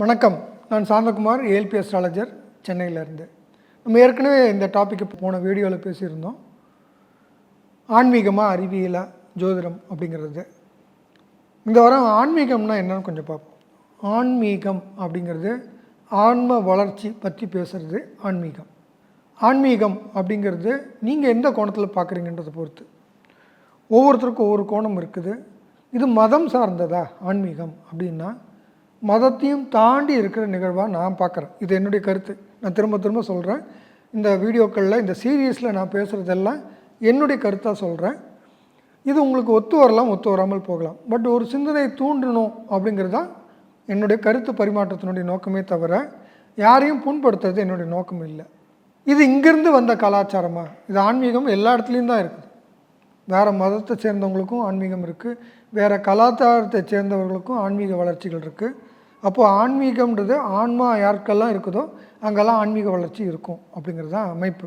வணக்கம். நான் சாந்தகுமார் ஏல்பி அஸ்ட்ராலஜர் சென்னையிலேருந்து. நம்ம ஏற்கனவே இந்த டாப்பிக்கு போன வீடியோவில் பேசியிருந்தோம். ஆன்மீகமாக அறிவியலா ஜோதிடம் அப்படிங்கிறது. இந்த வாரம் ஆன்மீகம்னா என்னன்னு கொஞ்சம் பார்ப்போம். ஆன்மீகம் அப்படிங்கிறது ஆன்ம வளர்ச்சி பற்றி பேசுகிறது ஆன்மீகம். ஆன்மீகம் அப்படிங்கிறது நீங்கள் எந்த கோணத்தில் பார்க்குறீங்கன்றதை பொறுத்து. ஒவ்வொருத்தருக்கும் ஒவ்வொரு கோணம் இருக்குது. இது மதம் சார்ந்ததா ஆன்மீகம் அப்படின்னா மதத்தையும் தாண்டி இருக்கிற நிகழ்வாக நான் பார்க்குறேன். இது என்னுடைய கருத்து. நான் திரும்ப திரும்ப சொல்கிறேன் இந்த வீடியோக்களில் இந்த சீரியஸில் நான் பேசுகிறதெல்லாம் என்னுடைய கருத்தாக சொல்கிறேன் இது உங்களுக்கு ஒத்து வரலாம் ஒத்து வராமல் போகலாம். பட் ஒரு சிந்தனை தூண்டணும் அப்படிங்கிறது தான் என்னுடைய கருத்து பரிமாற்றத்தினுடைய நோக்கமே தவிர யாரையும் புண்படுத்துறது என்னுடைய நோக்கம் இல்லை. இது இங்கேருந்து வந்த கலாச்சாரமாக இது ஆன்மீகம் எல்லா இடத்துலையும் தான் இருக்குது. வேறு மதத்தை சேர்ந்தவங்களுக்கும் ஆன்மீகம் இருக்குது வேறு கலாச்சாரத்தை சேர்ந்தவர்களுக்கும் ஆன்மீக வளர்ச்சிகள் இருக்குது அப்போது ஆன்மீகம்ன்றது ஆன்மா யாருக்கெல்லாம் இருக்குதோ அங்கெல்லாம் ஆன்மீக வளர்ச்சி இருக்கும் அப்படிங்கிறது தான் அமைப்பு.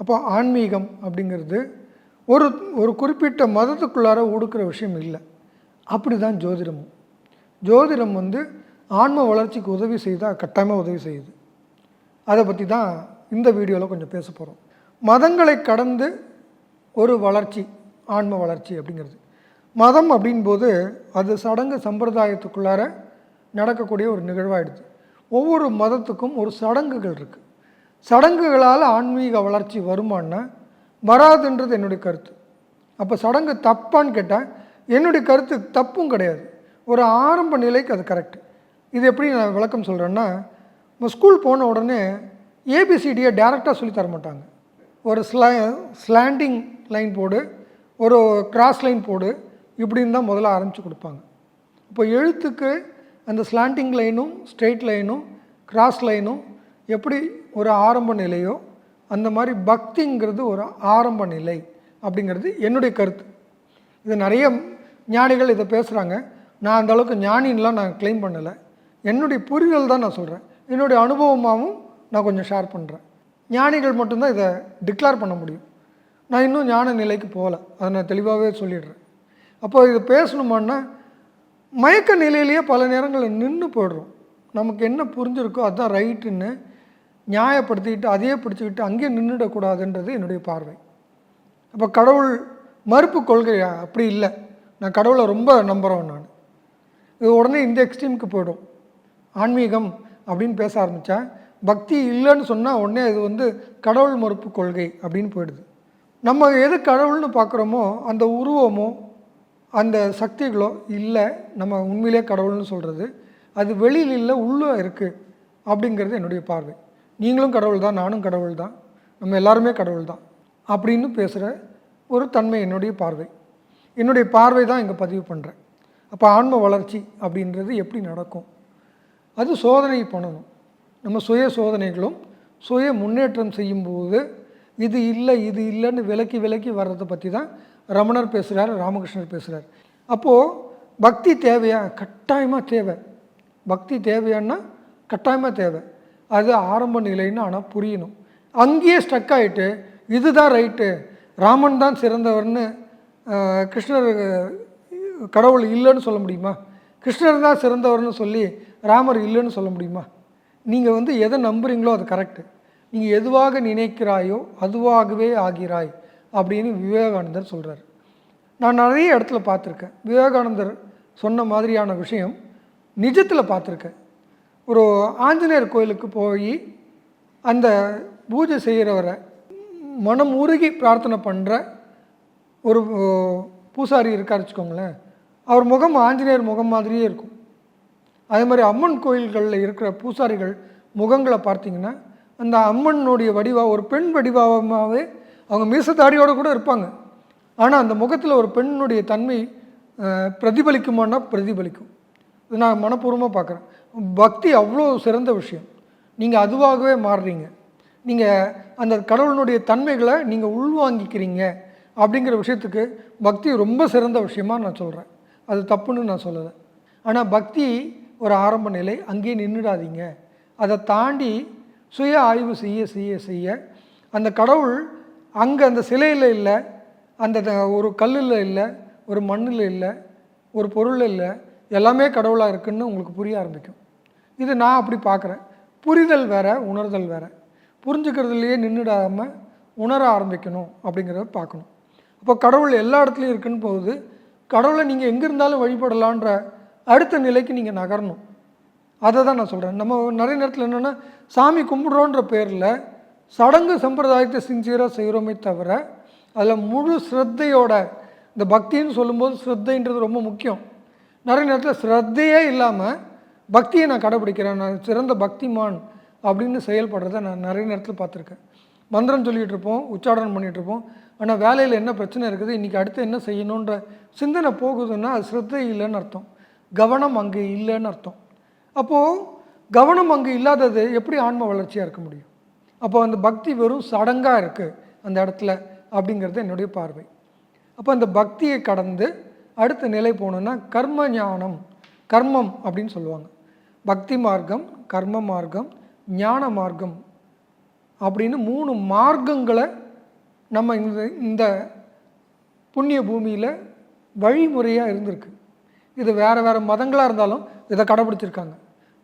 அப்போ ஆன்மீகம் அப்படிங்கிறது ஒரு ஒரு குறிப்பிட்ட மதத்துக்குள்ளார ஒடுக்கிற விஷயம் இல்லை. அப்படி தான் ஜோதிடமும். ஜோதிடம் வந்து ஆன்ம வளர்ச்சிக்கு உதவி செய்தால் கட்டாயமாக உதவி செய்யுது. அதை பற்றி தான் இந்த வீடியோவில் கொஞ்சம் பேச போகிறோம் மதங்களை கடந்து ஒரு வளர்ச்சி ஆன்ம வளர்ச்சி அப்படிங்கிறது. மதம் அப்படின்போது அது சடங்கு சம்பிரதாயத்துக்குள்ளார நடக்கக்கூடிய ஒரு நிகழ்வாயிடுது ஒவ்வொரு மதத்துக்கும் ஒரு சடங்குகள் இருக்குது சடங்குகளால் ஆன்மீக வளர்ச்சி வருமானா? வராதுன்றது என்னுடைய கருத்து. அப்போ சடங்கு தப்பான்னு கேட்டால் என்னுடைய கருத்து தப்பும் கிடையாது. ஒரு ஆரம்ப நிலைக்கு அது கரெக்ட். இது எப்படி நான் விளக்கம் சொல்கிறேன்னா நம்ம ஸ்கூல் போன உடனே ஏபிசிடியை டேரெக்டாக சொல்லி தர மாட்டாங்க. ஒரு ஸ்லா ஸ்லாண்டிங் லைன் போடு ஒரு கிராஸ் லைன் போடு இப்படின்னு தான் முதல்ல ஆரம்பித்து கொடுப்பாங்க. இப்போ எழுத்துக்கு அந்த ஸ்லாண்டிங் லைனும் ஸ்ட்ரெயிட் லைனும் கிராஸ் லைனும் எப்படி ஒரு ஆரம்ப நிலையோ அந்த மாதிரி பக்திங்கிறது ஒரு ஆரம்ப நிலை அப்படிங்கிறது என்னுடைய கருத்து. இது நிறைய ஞானிகள் இதை பேசுகிறாங்க நான் அந்தளவுக்கு ஞானின்லாம் நான் க்ளைம் பண்ணலை. என்னுடைய புரிதல் தான் நான் சொல்கிறேன் என்னுடைய அனுபவமாகவும் நான் கொஞ்சம் ஷேர் பண்ணுறேன் ஞானிகள் மட்டும்தான் இதை டிக்ளேர் பண்ண முடியும். நான் இன்னும் ஞான நிலைக்கு போகலை. அதை நான் தெளிவாகவே சொல்லிடுறேன். அப்போ இது பேசணுமான்னா மயக்க நிலையிலேயே பல நேரங்களில் நின்று போயிடுறோம். நமக்கு என்ன புரிஞ்சிருக்கோ அதுதான் ரைட்டுன்னு நியாயப்படுத்திக்கிட்டு அதையே பிடிச்சிக்கிட்டு அங்கேயே நின்றுடக்கூடாதுன்றது என்னுடைய பார்வை. அப்போ கடவுள் மறுப்பு கொள்கை அப்படி இல்லை. நான் கடவுளை ரொம்ப நம்புகிறவன் நான். இது உடனே இந்த எக்ஸ்ட்ரீமுக்கு போய்டும். ஆன்மீகம் அப்படின்னு பேச ஆரம்பித்தா பக்தி இல்லைன்னு சொன்னால் உடனே இது வந்து கடவுள் மறுப்பு கொள்கை அப்படின்னு போயிடுது. நம்ம எது கடவுள்னு பார்க்குறோமோ அந்த உருவமோ அந்த சக்திகளோ இல்லை நம்ம உண்மையிலே கடவுள்னு சொல்கிறது அது வெளியில் இல்லை உள்ளே இருக்குது அப்படிங்கிறது என்னுடைய பார்வை. நீங்களும் கடவுள் தான் நானும் கடவுள் தான் நம்ம எல்லாருமே கடவுள் தான் அப்படின்னு பேசுகிற ஒரு தன்மை என்னுடைய பார்வை. என்னுடைய பார்வை தான் இங்கே பதிவு பண்ணுறேன் அப்போ ஆன்ம வளர்ச்சி அப்படின்றது எப்படி நடக்கும்? அது சோதனை பண்ணணும். நம்ம சுய சோதனைகளும் சுய முன்னேற்றம் செய்யும்போது இது இல்லை இது இல்லைன்னு விலக்கி விலக்கி வர்றதை பற்றி தான் ரமணர் பேசுகிறார் ராமகிருஷ்ணர் பேசுகிறார் அப்போது பக்தி தேவையா? கட்டாயமாக தேவை. பக்தி தேவையான்னா கட்டாயமாக தேவை. அது ஆரம்ப நிலைன்னு ஆனால் புரியணும். அங்கேயே ஸ்டக் ஆகிட்டு இதுதான் ரைட்டு ராமன் தான் சிறந்தவர்னு கிருஷ்ணர் கடவுள் இல்லைன்னு சொல்ல முடியுமா? கிருஷ்ணர் தான் சிறந்தவர்னு சொல்லி ராமர் இல்லைன்னு சொல்ல முடியுமா? நீங்கள் வந்து எதை நம்புறீங்களோ அது கரெக்டு நீங்கள் எதுவாக நினைக்கிறாயோ அதுவாகவே ஆகிறாய். அப்படின்னு விவேகானந்தர் சொல்கிறார் நான் நிறைய இடத்துல பார்த்துருக்கேன். விவேகானந்தர் சொன்ன மாதிரியான விஷயம் நிஜத்தில் பார்த்துருக்கேன். ஒரு ஆஞ்சநேயர் கோயிலுக்கு போய் அந்த பூஜை செய்கிறவரை மனம் உருகி பிரார்த்தனை பண்ணுற ஒரு பூசாரி இருக்கார் வச்சுக்கோங்களேன். அவர் முகம் ஆஞ்சநேயர் முகம் மாதிரியே இருக்கும். அதே மாதிரி அம்மன் கோயில்களில் இருக்கிற பூசாரிகள் முகங்களை பார்த்தீங்கன்னா அந்த அம்மனுடைய வடிவா ஒரு பெண் வடிவாகவே அவங்க மீச தாடியோடு கூட இருப்பாங்க. ஆனால் அந்த முகத்தில் ஒரு பெண்ணுடைய தன்மை பிரதிபலிக்குமானா பிரதிபலிக்குமான்னா பிரதிபலிக்கும். இது நான் மனப்பூர்வமாக பார்க்குறேன் பக்தி அவ்வளோ சிறந்த விஷயம். நீங்கள் அதுவாகவே மாறுறீங்க. நீங்கள் அந்த கடவுளினுடைய தன்மைகளை நீங்கள் உள்வாங்கிக்கிறீங்க அப்படிங்கிற விஷயத்துக்கு பக்தி ரொம்ப சிறந்த விஷயமா நான் சொல்கிறேன் அது தப்புன்னு நான் சொல்லலை. ஆனால் பக்தி ஒரு ஆரம்ப நிலை. அங்கேயே நின்றுடாதீங்க அதை தாண்டி சுய ஆய்வு செய்ய செய்ய செய்ய அந்த கடவுள் அங்கே அந்த சிலையில் இல்லை அந்த த- ஒரு கல்லில் இல்லை ஒரு மண்ணில் இல்லை ஒரு பொருளில் இல்லை எல்லாமே கடவுளாக இருக்குன்னு உங்களுக்கு புரிய ஆரம்பிக்கும். இது நான் அப்படி பார்க்குறேன் புரிதல் வேற உணர்தல் வேற. புரிஞ்சுக்கிறதுலையே நின்றுடாமல் உணர ஆரம்பிக்கணும் அப்படிங்கிறத பார்க்கணும் அப்போ கடவுள் எல்லா இடத்துலையும் இருக்குன்னு போகுது. கடவுளை நீங்கள் எங்கே இருந்தாலும் வழிபடலான்ற அடுத்த நிலைக்கு நீங்கள் நகரணும். அதை தான் நான் சொல்கிறேன் நம்ம நிறைய நேரத்தில் என்னென்னா சாமி கும்பிட்றோன்ற பேரில் சடங்கு சம்பிரதாயத்தை சின்சியராக செய்கிறோமே தவிர அதில் முழு ஸ்ரத்தையோட இந்த பக்தின்னு சொல்லும்போது ஸ்ரத்தைன்றது ரொம்ப முக்கியம். நிறைய நேரத்தில் ஸ்ரத்தையே இல்லாமல் பக்தியை நான் கடைப்பிடிக்கிறேன் நான் சிறந்த பக்திமான் அப்படின்னு செயல்படுறத நான் நிறைய நேரத்தில் பார்த்துருக்கேன். மந்திரம் சொல்லிகிட்டு இருப்போம் உச்சாடனம் பண்ணிகிட்டு இருப்போம். ஆனால் வேலையில் என்ன பிரச்சனை இருக்குது இன்றைக்கி அடுத்து என்ன செய்யணுன்ற சிந்தனை போகுதுன்னா அது ஸ்ரத்தை இல்லைன்னு அர்த்தம். கவனம் அங்கே இல்லைன்னு அர்த்தம். அப்போது கவனம் அங்கே இல்லாதது எப்படி ஆன்ம வளர்ச்சியாக இருக்க முடியும்? அப்போ அந்த பக்தி வெறும் சடங்காக இருக்குது அந்த இடத்துல அப்படிங்கிறது என்னுடைய பார்வை. அப்போ அந்த பக்தியை கடந்து அடுத்த நிலை போகணுன்னா கர்ம ஞானம் கர்மம் அப்படின்னு சொல்லுவாங்க. பக்தி மார்க்கம் கர்ம மார்க்கம் ஞான மார்க்கம் அப்படின்னு மூணு மார்க்கங்களை நம்ம இந்த இந்த புண்ணிய பூமியில் வழிமுறையாக இருந்திருக்கு. இது வேறு வேறு மதங்களாக இருந்தாலும் இதை கடைப்பிடிச்சிருக்காங்க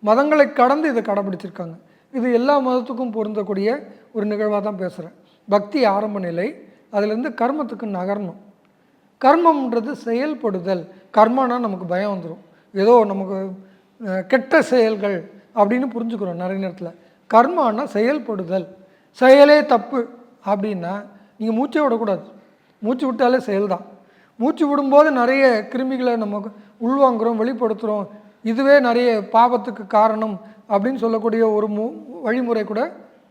மதங்களை கடந்து இதை கடைப்பிடிச்சிருக்காங்க இது எல்லா மதத்துக்கும் பொருந்தக்கூடிய ஒரு நிகழ்வாக தான் பேசுகிறேன் பக்தி ஆரம்ப நிலை அதிலேருந்து கர்மத்துக்கு நகரணும். கர்மம்ன்றது செயல்படுதல். கர்மனா நமக்கு பயம் வந்துடும் ஏதோ நமக்கு கெட்ட செயல்கள் அப்படின்னு புரிஞ்சுக்கிறோம் நிறைய நேரத்தில். கர்மானா செயல்படுதல். செயலே தப்பு அப்படின்னா நீங்கள் மூச்சே விடக்கூடாது. மூச்சு விட்டாலே செயல் தான் மூச்சு விடும்போது நிறைய கிருமிகளை நமக்கு உள்வாங்குகிறோம் வெளிப்படுத்துகிறோம் இதுவே நிறைய பாவத்துக்கு காரணம் அப்படின்னு சொல்லக்கூடிய ஒரு மு வழிமுறை கூட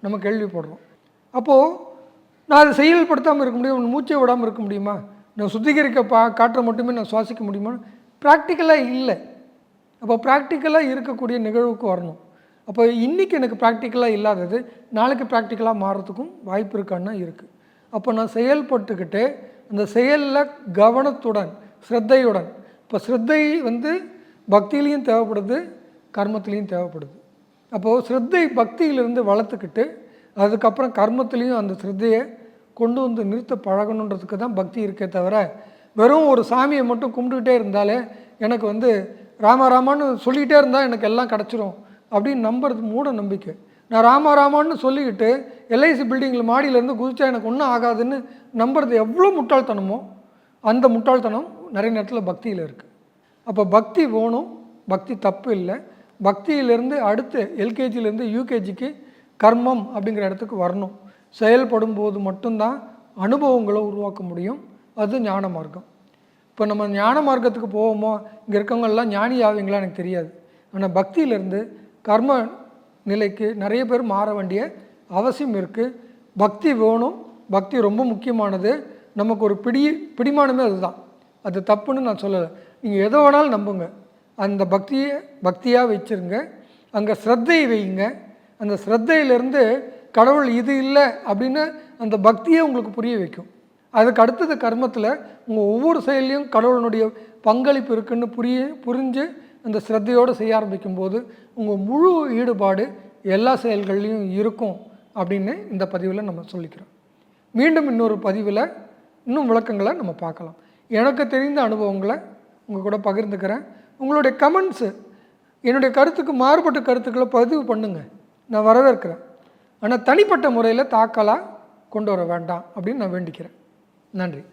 நம்ம கேள்விப்படுறோம். அப்போது நான் அதை செயல்படுத்தாமல் இருக்க முடியும்? மூச்சை விடாமல் இருக்க முடியுமா? நான் சுத்திகரிக்க பா காற்றை மட்டுமே நான் சுவாசிக்க முடியுமா? ப்ராக்டிக்கலாக இல்லை. அப்போ ப்ராக்டிக்கலாக இருக்கக்கூடிய நிகழ்வுக்கு வரணும். அப்போ இன்றைக்கி எனக்கு ப்ராக்டிக்கலாக இல்லாதது நாளைக்கு ப்ராக்டிக்கலாக மாறுறதுக்கும் வாய்ப்பு இருக்கான்னா இருக்குது அப்போ நான் செயல்பட்டுக்கிட்டு அந்த செயலில் கவனத்துடன் ஸ்ரத்தையுடன் இப்போ ஸ்ரத்தை வந்து பக்தியிலையும் தேவைப்படுது கர்மத்துலேயும் தேவைப்படுது. அப்போது ஸ்ரத்தை பக்தியிலிருந்து வளர்த்துக்கிட்டு அதுக்கப்புறம் கர்மத்துலேயும் அந்த ஸ்ரத்தையை கொண்டு வந்து நிறுத்த பழகணுன்றதுக்கு தான் பக்தி இருக்கே தவிர வெறும் ஒரு சாமியை மட்டும் கும்பிட்டுக்கிட்டே இருந்தாலே எனக்கு வந்து ராம சொல்லிக்கிட்டே இருந்தால் எனக்கு எல்லாம் கிடச்சிரும் அப்படின்னு நம்புறது மூட நம்பிக்கை. நான் ராமாராமான்னு சொல்லிக்கிட்டு எல்ஐசி பில்டிங்கில் மாடியிலேருந்து குதிச்சா எனக்கு ஒன்றும் ஆகாதுன்னு நம்புறது எவ்வளோ முட்டாள்தனமோ அந்த முட்டாள்தனம் நிறைய நேரத்தில் பக்தியில் இருக்குது அப்போ பக்தி வேணும் பக்தி தப்பு இல்லை. பக்தியிலேருந்து அடுத்து எல்கேஜிலேருந்து யூகேஜிக்கு கர்மம் அப்படிங்கிற இடத்துக்கு வரணும். செயல்படும் போது மட்டும்தான் அனுபவங்களை உருவாக்க முடியும். அது ஞான மார்க்கம். இப்போ நம்ம ஞான மார்க்கத்துக்கு போவோமோ இங்கே இருக்கவங்கெல்லாம் ஞானி ஆவீங்களா எனக்கு தெரியாது. ஆனால் பக்தியிலேருந்து கர்ம நிலைக்கு நிறைய பேர் மாற வேண்டிய அவசியம் இருக்குது பக்தி வேணும். பக்தி ரொம்ப முக்கியமானது. நமக்கு ஒரு பிடி பிடிமானமே அதுதான். அது தப்புன்னு நான் சொல்லலை. நீங்கள் எதை வேணாலும் நம்புங்க. அந்த பக்தியை பக்தியாக வச்சுருங்க. அங்கே ஸ்ரத்தையை வைங்க அந்த ஸ்ரத்தையிலேருந்து கடவுள் இது இல்லை அப்படின்னு அந்த பக்தியை உங்களுக்கு புரிய வைக்கும். அதுக்கு அடுத்தது கர்மத்தில் உங்கள் ஒவ்வொரு செயல்லையும் கடவுளனுடைய பங்களிப்பு இருக்குன்னு புரிய புரிஞ்சு அந்த ஸ்ரத்தையோடு செய்ய ஆரம்பிக்கும் போது உங்கள் முழு ஈடுபாடு எல்லா செயல்கள்லையும் இருக்கும் அப்படின்னு இந்த பதிவில் நம்ம சொல்லிக்கிறோம். மீண்டும் இன்னொரு பதிவில் இன்னும் விளக்கங்களை நம்ம பார்க்கலாம். எனக்கு தெரிந்த அனுபவங்களை உங்கள் கூட பகிர்ந்துக்கிறேன். உங்களுடைய கமெண்ட்ஸு என்னுடைய கருத்துக்கு மாறுபட்ட கருத்துக்களை பதிவு பண்ணுங்கள் நான் வரவேற்கிறேன். ஆனால் தனிப்பட்ட முறையில் தாக்கலாக கொண்டு வர வேண்டாம் அப்படின்னு நான் வேண்டிக்கிறேன். நன்றி.